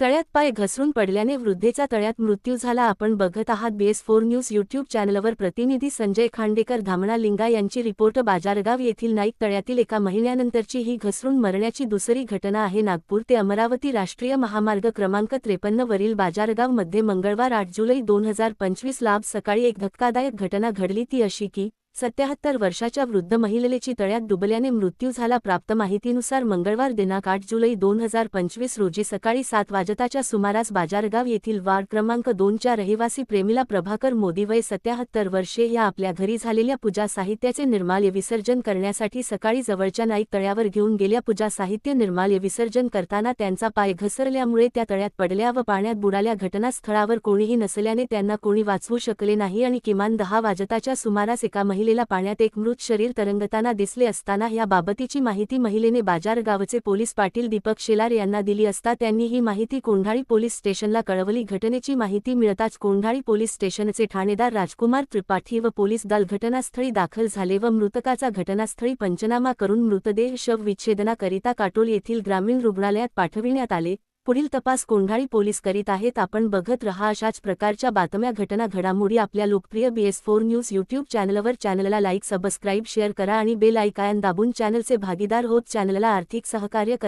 तळ्यात पाय घसरून पडल्याने वृद्धेचा तळ्यात मृत्यू झाला. आपण बघत आहात बेस फोर न्यूज यूट्यूब चॅनलवर प्रतिनिधी संजय खांडेकर धामणा लिंगा यांची रिपोर्ट. बाजारगाव येथील नाईक तळ्यातील एका महिन्यानंतरची ही घसरून मरण्याची दुसरी घटना आहे. नागपूर ते अमरावती राष्ट्रीय महामार्ग क्रमांक त्रेपन्न वरील बाजारगावमध्ये मंगळवार आठ जुलै दोन हजार पंचवीस लाभ सकाळी एक धक्कादायक घटना घडली. ती अशी की सत्याहत्तर वर्षाच्या वृद्ध महिलेची तळ्यात डुबल्याने मृत्यू झाला. प्राप्त माहितीनुसार मंगळवार दिनांक आठ जुलै दोन हजार पंचवीस रोजी सकाळी सात वाजताच्या सुमारास बाजारगाव येथील वार्ड क्रमांक दोनच्या रहिवासी प्रेमिला प्रभाकर मोदी वय सत्याहत्तर वर्षे या आपल्या घरी झालेल्या पूजा साहित्याचे निर्माल्य विसर्जन करण्यासाठी सकाळी जवळच्या नाईक तळ्यावर घेऊन गेल्या. पूजा साहित्य निर्माल्य विसर्जन करताना त्यांचा पाय घसरल्यामुळे त्या तळ्यात पडल्या व पाण्यात बुडाल्या. घटनास्थळावर कोणीही नसल्याने त्यांना कोणी वाचवू शकले नाही आणि किमान दहा वाजताच्या सुमारास एका महिलेला पाण्यात एक मृत शरीर तरंगताना दिसले असताना या बाबतीची माहिती महिलेने बाजारगावचे पोलीस पाटील दीपक शेलार यांना दिली असता त्यांनी ही माहिती कोंढाळी पोलीस स्टेशनला कळवली. घटनेची माहिती मिळताच कोंढाळी पोलीस स्टेशनचे ठाणेदार राजकुमार त्रिपाठी व पोलीस दल घटनास्थळी दाखल झाले व मृतकाचा घटनास्थळी पंचनामा करून मृतदेह शव विच्छेदनाकरिता काटोल येथील ग्रामीण रुग्णालयात पाठविण्यात आले. पुढील तपास कोंढाळी पोलीस करीत आहेत. आपण बघत रहा अशाच प्रकारच्या बातम्या घटना घडामोडी आपल्या लोकप्रिय बीएस फोर न्यूज यूट्यूब चॅनलवर चॅनलला लाईक सबस्क्राईब शेअर करा आणि बेल आयकायन दाबून चॅनलचे भागीदार होत. चॅनलला आर्थिक सहकार्य करा.